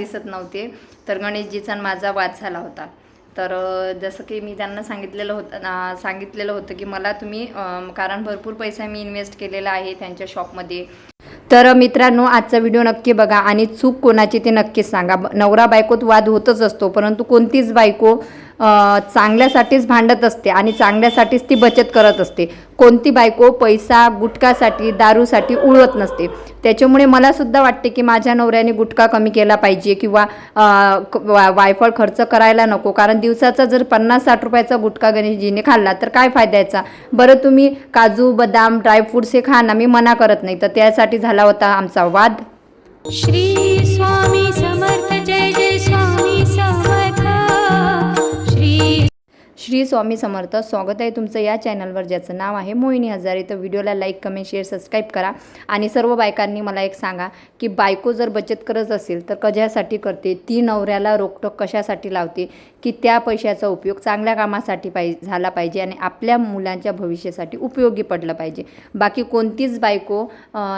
दिसत नव्हते. तर गणेशजीचा आणि माझा वाद झाला होता. तर जसं की मी त्यांना सांगितलेलं होतं सांगितलेलं होतं की मला तुम्ही कारण भरपूर पैसा मी इन्व्हेस्ट केलेला आहे त्यांच्या शॉपमध्ये तर मित्रांनो आजचा व्हिडिओ नक्की बघा आणि चूक कोणाची ते नक्कीच सांगा. नवरा बायकोत वाद होतच असतो परंतु कोणतीच बायको चांगल्यासाठीच भांडत असते आणि चांगल्यासाठीच ती बचत करत असते. कोणती बायको पैसा गुटखासाठी दारूसाठी उडवत नसते. त्याच्यामुळे मला सुद्धा वाटते की माझ्या नवऱ्याने गुटखा कमी केला पाहिजे किंवा वायफळ खर्च करायला नको. कारण दिवसाचा जर पन्नास साठ रुपयाचा गुटखा गणेशजीने खाल्ला तर काय फायद्याचा बरं तुम्ही काजू बदाम ड्रायफ्रुट्स हे खा ना मी मना करत नाही. तर त्यासाठी झाला होता आमचा वाद. श्री श्री स्वामी समर्थ. स्वागत आहे तुमचं या चॅनलवर ज्याचं नाव आहे मोहिनी हजारे. तर व्हिडिओला लाईक कमेंट शेअर सबस्क्राईब करा. आणि सर्व बायकांनी मला एक सांगा की बायको जर बचत करत असेल तर कशासाठी करते? ती नवऱ्याला रोकटोक कशासाठी लावते? की त्या पैशाचा उपयोग चांगल्या कामासाठी पाहि झाला पाहिजे आणि आपल्या मुलांच्या भविष्यासाठी उपयोगी पडलं पाहिजे? बाकी कोणतीच बायको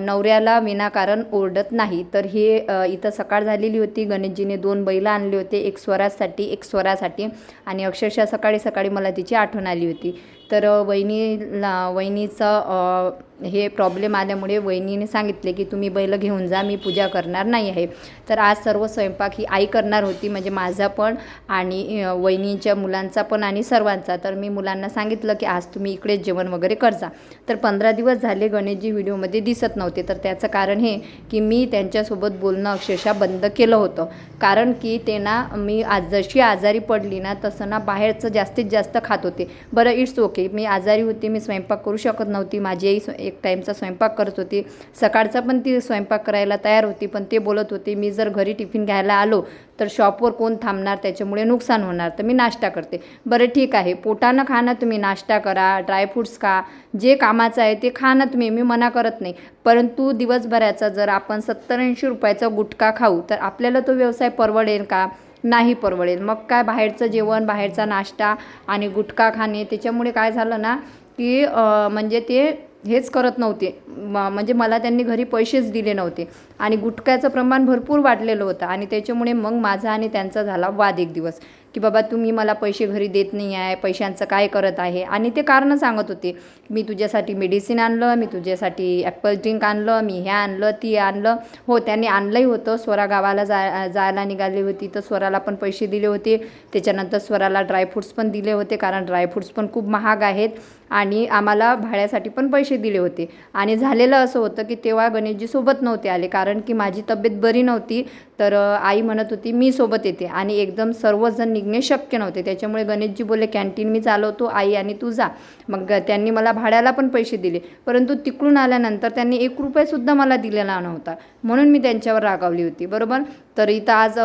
नवऱ्याला विनाकारण ओरडत नाही. तर हे इथं सकाळ झालेली होती. गणेशजीने दोन बैलं आणले होते. एक स्वरासाठी एक स्वरासाठी. आणि अक्षरशः सकाळी सकाळी मला तिची आठवण आली होती. तर वहिनीला वहिनीचं हे प्रॉब्लेम आल्यामुळे वहिनीने सांगितले की तुम्ही बैल घेऊन जा मी पूजा करणार नाही आहे. तर आज सर्व स्वयंपाक ही आई करणार होती म्हणजे माझा पण आणि वहिनींच्या वहिनीच्या मुलांचा पण आणि सर्वांचा. तर मी मुलांना सांगितलं की आज तुम्ही इकडे जेवण वगैरे करजा तर पंधरा दिवस झाले गणेशजी व्हिडिओमध्ये दिसत नव्हते. तर त्याचं कारण हे की मी त्यांच्यासोबत बोलणं अक्षरशः बंद केलं होतं. कारण की ते ना मी आज जशी आजारी पडली ना तसं ना बाहेरचं जास्तीत जास्त खात होते. बरं इट्स ओके मी आजारी होती मी स्वयंपाक करू शकत नव्हती. माझी आई एक टाईमचा स्वयंपाक करत होती. सकाळचा पण ती स्वयंपाक करायला तयार होती पण ते बोलत होते मी जर घरी टिफिन घ्यायला आलो तर शॉपवर कोण थांबणार? त्याच्यामुळे नुकसान होणार तर मी नाश्ता करते. बरं ठीक आहे. पोटानं खा ना तुम्ही नाश्ता करा ड्रायफ्रूट्स खा. जे कामाचं आहे ते खा ना तुम्ही मी मना करत नाही. परंतु दिवसभराचा जर आपण सत्तर ऐंशी रुपयाचा गुटखा खाऊ तर आपल्याला तो व्यवसाय परवडेल का? नाही परवडेल. मग काय बाहेरचं जेवण बाहेरचा नाश्ता आणि गुटखा खाणे त्याच्यामुळे काय झालं ना की म्हणजे ते हेच करत नव्हते. म- म्हणजे मला त्यांनी घरी पैसेच दिले नव्हते. आणि गुटख्याचं प्रमाण भरपूर वाढलेलं होतं. आणि त्याच्यामुळे मग माझा आणि त्यांचा झाला वाद एक दिवस. की बाबा तुम्ही मला पैसे घरी देत नाही आहे पैशांचं काय करत आहे? आणि ते कारणं सांगत होते. मी तुझ्यासाठी मेडिसिन आणलं मी तुझ्यासाठी ॲपल ड्रिंक आणलं मी हे आणलं ती आणलं. हो त्यांनी आणलंही होतं. स्वरा गावाला जा जायला निघाली होती तर स्वराला पण पैसे दिले होते. त्याच्यानंतर स्वराला ड्रायफ्रूट्स पण दिले होते कारण ड्रायफ्रूट्स पण खूप महाग आहेत. आणि आम्हाला भाड्यासाठी पण पैसे दिले होते. आणि झालेलं असं होतं की तेव्हा गणेशजी सोबत नव्हते आले कारण कारण की माझी तब्येत बरी नव्हती. तर आई म्हणत होती मी सोबत येते. आणि एकदम सर्वजण निघणे शक्य नव्हते. त्याच्यामुळे गणेशजी बोलले कॅन्टीन मी चालवतो आई आणि तू जा. मग त्यांनी मला भाड्याला पण पैसे दिले. परंतु तिकडून आल्यानंतर त्यांनी एक रुपयेसुद्धा मला दिलेला नव्हता. म्हणून मी त्यांच्यावर रागावली होती. बरोबर? तर इथं आज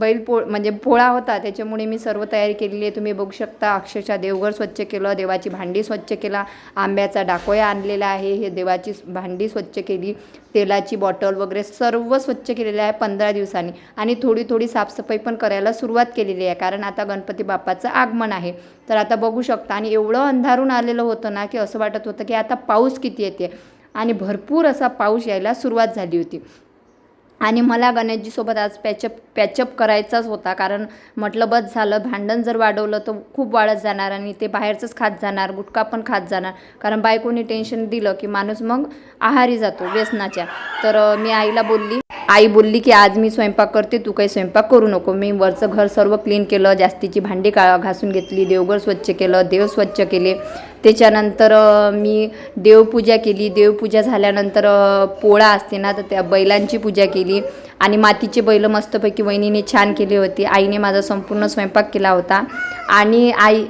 बैल पो म्हणजे पोळा होता. त्याच्यामुळे मी सर्व तयारी केलेली आहे. तुम्ही बघू शकता अक्षरशः देवघर स्वच्छ केलं देवाची भांडी स्वच्छ केला आंब्याचा डाकोया आणलेला आहे. हे देवाची भांडी स्वच्छ केली तेलाची बॉटल वगैरे सर्व स्वच्छ केलेलं आहे. पंधरा दिवसांनी. आणि थोडी थोडी साफसफाई पण करायला सुरुवात केलेली आहे कारण आता गणपती बाप्पाचं आगमन आहे. तर आता बघू शकता आणि एवढं अंधारून आलेलं होतं ना की असं वाटत होतं की आता पाऊस किती येते. आणि भरपूर असा पाऊस यायला सुरुवात झाली होती. आणि मला गणेशजीसोबत आज पॅचअप पॅचअप करायचाच होता कारण म्हटलं बस झालं भांडण जर वाढवलं तर खूप वाढत जाणार आणि ते बाहेरचंच खात जाणार गुटखा पण खात जाणार. कारण बायकोनी टेन्शन दिलं की माणूस मग आहारी जातो व्यसनाच्या. तर मी आईला बोलली आई बोलली की आज मी स्वयंपाक करते तू काही स्वयंपाक करू नको. मी वरचं घर सर्व क्लीन केलं जास्तीची भांडी का घासून घेतली देवघर स्वच्छ केलं देव स्वच्छ केले. त्याच्यानंतर मी देवपूजा केली. देवपूजा झाल्यानंतर पोळा असते ना तर त्या बैलांची पूजा केली. आणि मातीचे बैल मस्तपैकी वहिनीने छान केली होती. आईने माझा संपूर्ण स्वयंपाक केला होता. आणि आई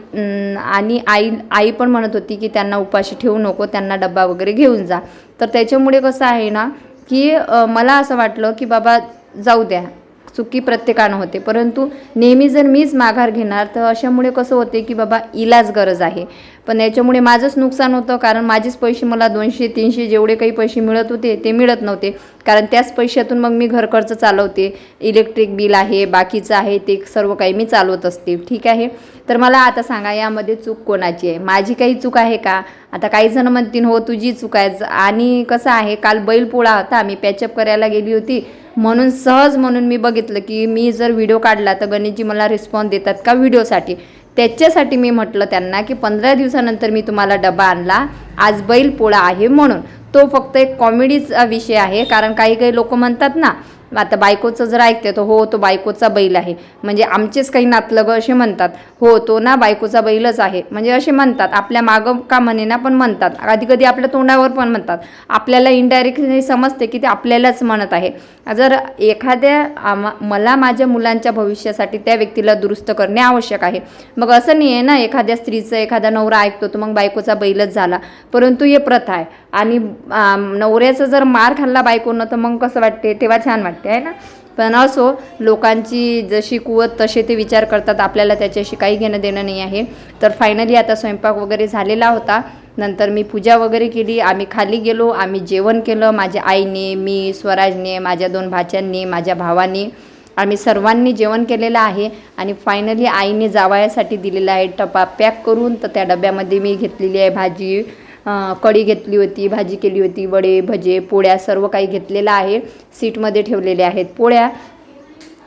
आणि आई आई पण म्हणत होती की त्यांना उपाशी ठेवू नको त्यांना डब्बा वगैरे घेऊन जा. तर त्याच्यामुळे कसं आहे ना की मला असं वाटलं की बाबा जाऊ द्या. चुकी प्रत्येकानं होते. परंतु नेहमी जर मीच माघार घेणार तर अशामुळे कसं होते की बाबा इलाज गरज आहे. पण याच्यामुळे माझंच नुकसान होतं कारण माझेच पैसे मला दोनशे तीनशे जेवढे काही पैसे मिळत होते ते मिळत नव्हते. कारण त्याच पैशातून मग मी घर खर्च चालवते. इलेक्ट्रिक बिल आहे बाकीचं आहे ते सर्व काही मी चालवत असते. ठीक आहे? तर मला आता सांगा यामध्ये चूक कोणाची आहे? माझी काही चूक आहे का? आता काही जण म्हणतील हो तुझी चूक आहे. आणि कसं आहे काल बैलपोळा होता मी पॅचअप करायला गेली होती. म्हणून सहज म्हणून मी बघितलं की मी जर व्हिडिओ काढला तर गणेशजी मला रिस्पॉन्स देतात का व्हिडिओसाठी? त्याच्यासाठी मी म्हटलं त्यांना की पंधरा दिवसानंतर मी तुम्हाला डबा आणला आज बैल पोळा आहे म्हणून. तो फक्त एक कॉमेडीचा विषय आहे कारण काही काही लोक म्हणतात ना आता बायकोचं जर ऐकते तर हो तो बायकोचा बैल आहे. म्हणजे आमचेच काही नातलग असे म्हणतात हो तो ना बायकोचा बैलच आहे. म्हणजे असे म्हणतात आपल्या मागं का म्हणे ना पण म्हणतात. कधी कधी आपल्या तोंडावर पण म्हणतात. आपल्याला इनडायरेक्टली समजते की ते आपल्यालाच म्हणत आहे. जर एखाद्या मला माझ्या मुलांच्या भविष्यासाठी त्या व्यक्तीला दुरुस्त करणे आवश्यक आहे. मग असं नाही आहे ना एखाद्या स्त्रीचं एखादा नवरा ऐकतो तर मग बायकोचा बैलच झाला. परंतु हे प्रथा आहे. आणि नवऱ्याचं जर मार खाल्ला बायकोनं तर मग कसं वाटते? तेव्हा छान वाटते आहे ना? पण असो लोकांची जशी कुवत तसे ते विचार करतात. आपल्याला त्याच्याशी काही घेणं देणं नाही आहे. तर फायनली आता स्वयंपाक वगैरे झालेला होता. नंतर मी पूजा वगैरे केली. आम्ही खाली गेलो. आम्ही जेवण केलं. माझ्या आईने मी स्वराजने माझ्या दोन भाच्यांनी माझ्या भावाने. आम्ही सर्वांनी जेवण केलेलं आहे. आणि फायनली आईने जावयासाठी दिलेला आहे टपा पॅक करून. तर त्या डब्यामध्ये मी घेतलेली आहे भाजी. कढी घेतली होती भाजी केली होती वडे भजे पोळ्या सर्व काही घेतलेलं आहे. सीटमध्ये ठेवलेले आहेत पोळ्या.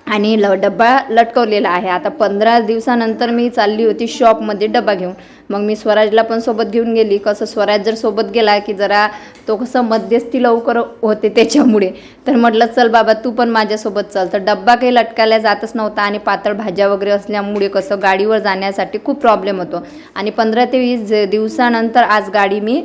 आणि ल डब्बा लटकवलेला आहे. आता पंधरा दिवसानंतर मी चालली होती शॉपमध्ये डबा घेऊन. मग मी स्वराजला पण सोबत घेऊन गेली. कसं स्वराज जर सोबत गेला की जरा तो कसं मध्यस्थी लवकर होते त्याच्यामुळे. तर म्हटलं चल बाबा तू पण माझ्यासोबत चल. तर डब्बा काही लटकायला जातच नव्हता आणि पातळ भाज्या वगैरे असल्यामुळे कसं गाडीवर जाण्यासाठी खूप प्रॉब्लेम होतो. आणि पंधरा ते वीस दिवसानंतर आज गाडी मी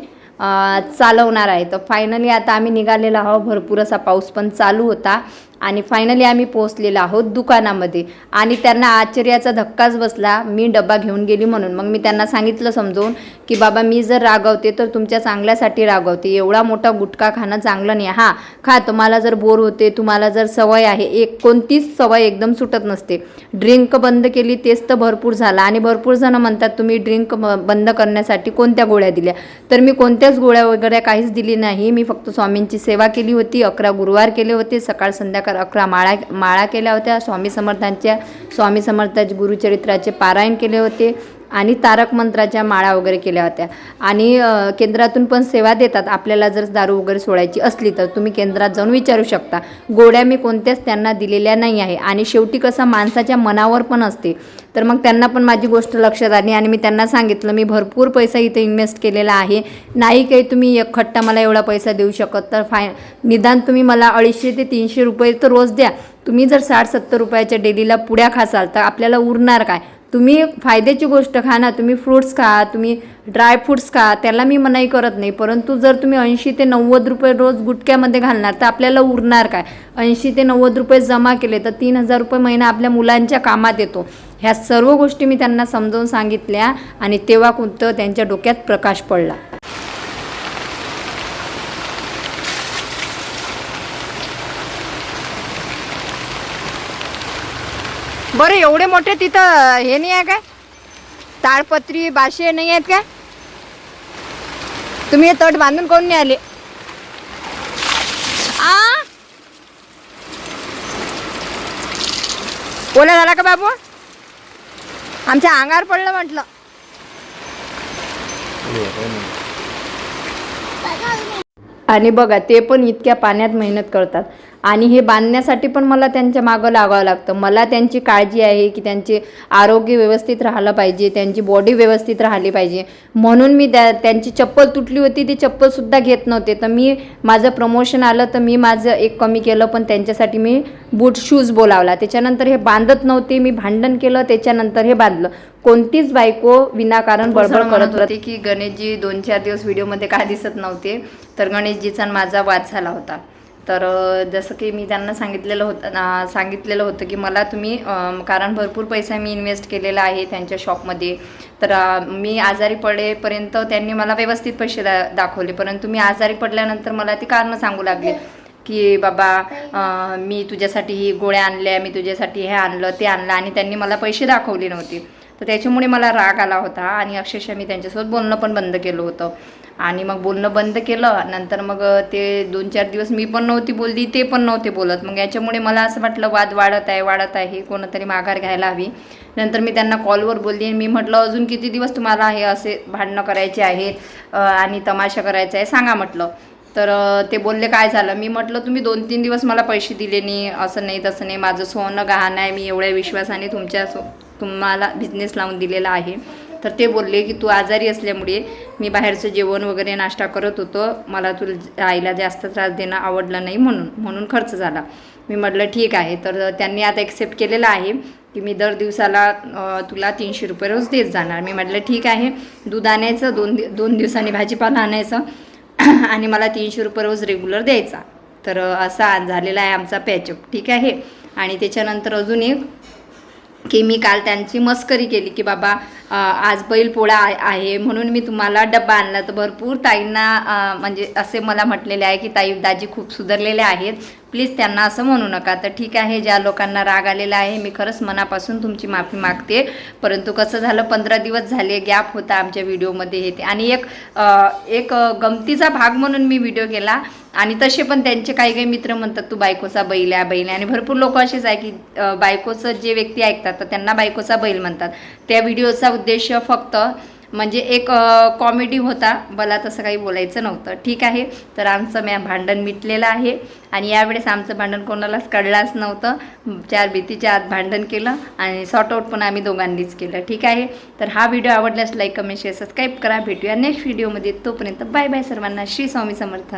चालवणार आहे. तर फायनली आता आम्ही निघालेलो आहोत. भरपूर असा पाऊस पण चालू होता. आणि फायनली आम्ही पोहोचलेलो आहोत दुकानामध्ये. आणि त्यांना आश्चर्याचा धक्काच बसला. मी डब्बा घेऊन गेली म्हणून. मग मी त्यांना सांगितलं समजवून की बाबा मी जर रागवते तर तुमच्या चांगल्यासाठी रागवते. एवढा मोठा गुटखा खाणं चांगलं नाही. हां खा. तुम्हाला जर बोर होते तुम्हाला जर सवय आहे एक कोणतीच सवय एकदम सुटत नसते. ड्रिंक बंद केली तेच तर भरपूर झाला. आणि भरपूर जण म्हणतात तुम्ही ड्रिंक बंद करण्यासाठी कोणत्या गोळ्या दिल्या? तर मी कोणत्याच गोळ्या वगैरे काहीच दिली नाही. मी फक्त स्वामींची सेवा केली होती. अकरा गुरुवार केले होते. सकाळ संध्याकाळ अकरा माळा माळा केल्या होत्या. स्वामी समर्थांच्या स्वामी समर्थाचे गुरुचरित्राचे पारायण केले होते. आणि तारक मंत्राच्या माळा वगैरे केल्या होत्या. आणि केंद्रातून पण सेवा देतात. आपल्याला जर दारू वगैरे सोडायची असली तर तुम्ही केंद्रात जाऊन विचारू शकता. गोळ्या मी कोणत्याच त्यांना दिलेल्या नाही आहे. आणि शेवटी कसं माणसाच्या मनावर पण असते. तर मग त्यांना पण माझी गोष्ट लक्षात आली आणि मी त्यांना सांगितलं मी भरपूर पैसा इथे इन्व्हेस्ट केलेला आहे. नाही काही तुम्ही एक खट्टा मला एवढा पैसा देऊ शकत तर फाय निदान तुम्ही मला अडीचशे ते तीनशे रुपये तर रोज द्या. तुम्ही जर साठ सत्तर रुपयाच्या डेलीला पुड्या खासाल तर आपल्याला उरणार काय? तुम्ही फायद्याची गोष्ट खा ना तुम्ही फ्रूट्स खा तुम्ही ड्राय फ्रूट्स खा त्याला मी मनाई करत नाही. परंतु जर तुम्ही ऐंशी ते नव्वद रुपये रोज गुटक्यामध्ये घालणार तर आपल्याला उरणार काय? ऐंशी ते नव्वद रुपये जमा केले तर तीन हजार रुपये महिना आपल्या मुलांच्या कामात येतो. ह्या सर्व गोष्टी मी त्यांना समजावून सांगितल्या आणि तेव्हा कोणतं त्यांच्या डोक्यात प्रकाश पडला. बरं एवढे मोठे तिथं हे नाही आहे काय? ताळपत्री बाशे नाही आहेत काय? तुम्ही हे तट बांधून कोण नाही आले आ? ओला झाला का बाबू? आमच्या अंगावर पडलं म्हटलं. आणि बघा ते पण इतक्या पाण्यात मेहनत करतात. आणि हे बांधण्यासाठी पण मला त्यांच्या मागं लागावं लागतं. मला त्यांची काळजी आहे की त्यांचे आरोग्य व्यवस्थित राहिलं पाहिजे त्यांची बॉडी व्यवस्थित राहिली पाहिजे. म्हणून मी त्या त्यांची चप्पल तुटली होती ती चप्पलसुद्धा घेत नव्हते. तर मी माझं प्रमोशन आलं तर मी माझं एक कमी केलं पण त्यांच्यासाठी मी बूट शूज बोलावला. त्याच्यानंतर हे बांधत नव्हते मी भांडण केलं त्याच्यानंतर हे बांधलं. कोणतीच बायको विनाकारण बडबड करत होती की गणेशजी दोन चार दिवस व्हिडिओमध्ये का दिसत नव्हते. तर गणेशजीचा माझा वाद झाला होता. तर जसं की मी त्यांना सांगितलेलं होतं सांगितलेलं होतं की मला तुम्ही कारण भरपूर पैसा मी इन्व्हेस्ट केलेला आहे त्यांच्या शॉपमध्ये तर मी आजारी पडेपर्यंत त्यांनी मला व्यवस्थित पैसे दा दाखवले. परंतु मी आजारी पडल्यानंतर मला ती कारणं सांगू लागले की बाबा मी तुझ्यासाठी ही गोळ्या आणल्या मी तुझ्यासाठी हे आणलं ते आणलं आणि त्यांनी मला पैसे दाखवले नव्हते. तर त्याच्यामुळे मला राग आला होता आणि अक्षरशः मी त्यांच्यासोबत बोलणं पण बंद केलं होतं. आणि मग बोलणं बंद केलं नंतर मग ते दोन चार दिवस मी पण नव्हती बोलली ते पण नव्हते बोलत. मग याच्यामुळे मला असं वाटलं वाद वाढत आहे वाढत आहे कोणतरी माघार घ्यायला हवी. नंतर मी त्यांना कॉलवर बोलली आणि मी म्हटलं अजून किती दिवस तुम्हाला हे असे भांडणं करायचे आहेत आणि तमाशा करायचा आहे सांगा म्हटलं. तर ते बोलले काय झालं? मी म्हटलं तुम्ही दोन तीन दिवस मला पैसे दिले नाही असं नाही तसं नाही माझं सोनं गहाण आहे मी एवढ्या विश्वासाने तुमच्या सो तुम्हाला बिझनेस लावून दिलेला आहे. तर ते बोलले की तू आजारी असल्यामुळे मी बाहेरचं जेवण वगैरे नाश्ता करत होतो. मला तुला आईला जास्त त्रास देणं आवडलं नाही म्हणून म्हणून खर्च झाला. मी म्हटलं ठीक आहे. तर त्यांनी आता एक्सेप्ट केलेलं आहे की मी दर दिवसाला तुला तीनशे रुपये रोज देत जाणार. मी म्हटलं ठीक आहे. दूध आणायचं दोन दि दोन दिवसांनी भाजीपाला आणायचं आणि मला तीनशे रुपये रोज रेग्युलर द्यायचा. तर असा झालेला आहे आमचा पॅचअप ठीक आहे. आणि त्याच्यानंतर अजून एक की मी काल त्यांची मस्करी केली की बाबा आज बैलपोळा आहे म्हणून मी तुम्हाला डब्बा आणला. तर भरपूर ताईंना म्हणजे असे मला म्हटलेले आहे की ताई दाजी खूप सुधारलेले आहेत. प्लीज त्यांना असं म्हणू नका. तर ठीक आहे ज्या लोकांना राग आलेला आहे मी खरंच मनापासून तुमची माफी मागते. परंतु कसं झालं पंधरा दिवस झाले गॅप होता आमच्या व्हिडिओमध्ये हे ते. आणि एक एक गमतीचा भाग म्हणून मी व्हिडिओ केला. आणि तसे पण त्यांचे काही काही मित्र म्हणतात तू बायकोचा बैल आहे बैल आहे. आणि भरपूर लोक असेच आहे की बायकोचं जे व्यक्ती ऐकतात तर त्यांना बायकोचा बैल म्हणतात. त्या व्हिडिओचा उद्देश फक्त म्हणजे एक कॉमेडी होता. मला तसं काही बोलायचं नव्हतं. ठीक आहे? तर आमचं म्या भांडण मिटलेलं आहे. आणि यावेळेस आमचं भांडण कोणालाच कळलंच नव्हतं. चार भीतीच्या आत भांडण केलं आणि सॉर्ट आउट पण आम्ही दोघांनीच केलं. ठीक आहे? तर हा व्हिडिओ आवडल्यास लाईक कमेंट शेअर सबस्क्राईब करा. भेटूया नेक्स्ट व्हिडिओमध्ये तोपर्यंत बाय बाय सर्वांना. श्री स्वामी समर्थ.